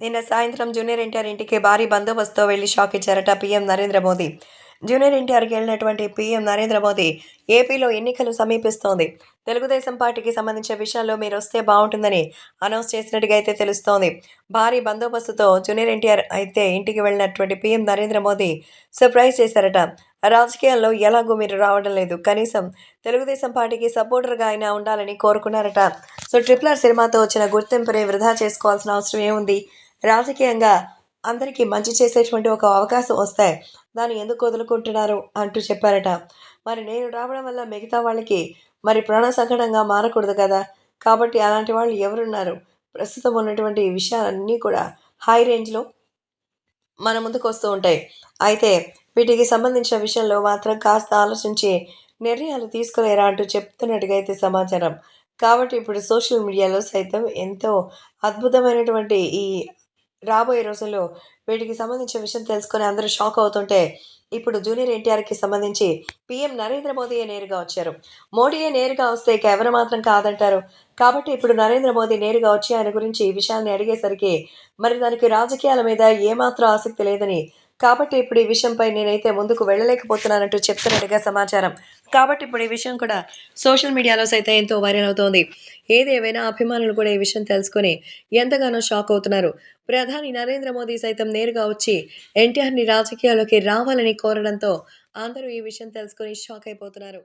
నిన్న సాయంత్రం జూనియర్ ఎన్టీఆర్ ఇంటికి భారీ బందోబస్తుతో వెళ్ళి షాక్ ఇచ్చారట పీఎం నరేంద్ర మోదీ. జూనియర్ ఎన్టీఆర్కి వెళ్ళినటువంటి పీఎం నరేంద్ర మోదీ ఏపీలో ఎన్నికలు సమీపిస్తోంది. తెలుగుదేశం పార్టీకి సంబంధించిన విషయాల్లో మీరు వస్తే బాగుంటుందని అనౌన్స్ చేసినట్టుగా అయితే తెలుస్తోంది. భారీ బందోబస్తుతో జూనియర్ ఎన్టీఆర్ అయితే ఇంటికి వెళ్ళినటువంటి పీఎం నరేంద్ర మోదీ సర్ప్రైజ్ చేశారట. రాజకీయాల్లో ఎలాగో మీరు రావడం లేదు. కనీసం తెలుగుదేశం పార్టీకి సపోర్టర్గా అయినా ఉండాలని కోరుకున్నారట. సో ట్రిపుల్ ఆర్ సినిమాతో వచ్చిన గుర్తింపుని వృధా చేసుకోవాల్సిన అవసరం ఏముంది? రాజకీయంగా అందరికీ మంచి చేసేటువంటి ఒక అవకాశం వస్తే దాన్ని ఎందుకు వదులుకుంటున్నారు అంటూ చెప్పారట. మరి నేను రావడం వల్ల మిగతా వాళ్ళకి మరి ప్రాణ సంకటంగా మారకూడదు కదా. కాబట్టి అలాంటి వాళ్ళు ఎవరున్నారు? ప్రస్తుతం ఉన్నటువంటి విషయాలన్నీ కూడా హై రేంజ్లో మన ముందుకు వస్తూ ఉంటాయి. అయితే వీటికి సంబంధించిన విషయంలో మాత్రం కాస్త ఆలోచించి నిర్ణయాలు తీసుకోలేరా అంటూ చెప్తున్నట్టుగా అయితే సమాచారం. కాబట్టి ఇప్పుడు సోషల్ మీడియాలో సైతం ఎంతో అద్భుతమైనటువంటి ఈ రాబోయే రోజుల్లో వీటికి సంబంధించిన విషయం తెలుసుకొని అందరూ షాక్ అవుతుంటే ఇప్పుడు జూనియర్ ఎన్టీఆర్కి సంబంధించి పీఎం నరేంద్ర మోదీయే నేరుగా వచ్చారు. మోడీయే నేరుగా వస్తే ఇక ఎవరు మాత్రం కాదంటారు. కాబట్టి ఇప్పుడు నరేంద్ర మోదీ నేరుగా వచ్చి ఆయన గురించి ఈ విషయాన్ని అడిగేసరికి మరి దానికి రాజకీయాల మీద ఏమాత్రం ఆసక్తి లేదని కాబట్టి ఇప్పుడు ఈ విషయంపై నేనైతే ముందుకు వెళ్ళలేకపోతున్నానంటూ చెప్తున్నట్టుగా సమాచారం. కాబట్టి ఇప్పుడు ఈ విషయం కూడా సోషల్ మీడియాలో సైతం ఎంతో వైరల్ అవుతోంది. ఏదేమైనా అభిమానులు కూడా ఈ విషయం తెలుసుకొని ఎంతగానో షాక్ అవుతున్నారు. ప్రధాని నరేంద్ర మోదీ సైతం నేరుగా వచ్చి ఎన్టీఆర్ని రాజకీయాల్లోకి రావాలని కోరడంతో అందరూ ఈ విషయం తెలుసుకొని షాక్ అయిపోతున్నారు.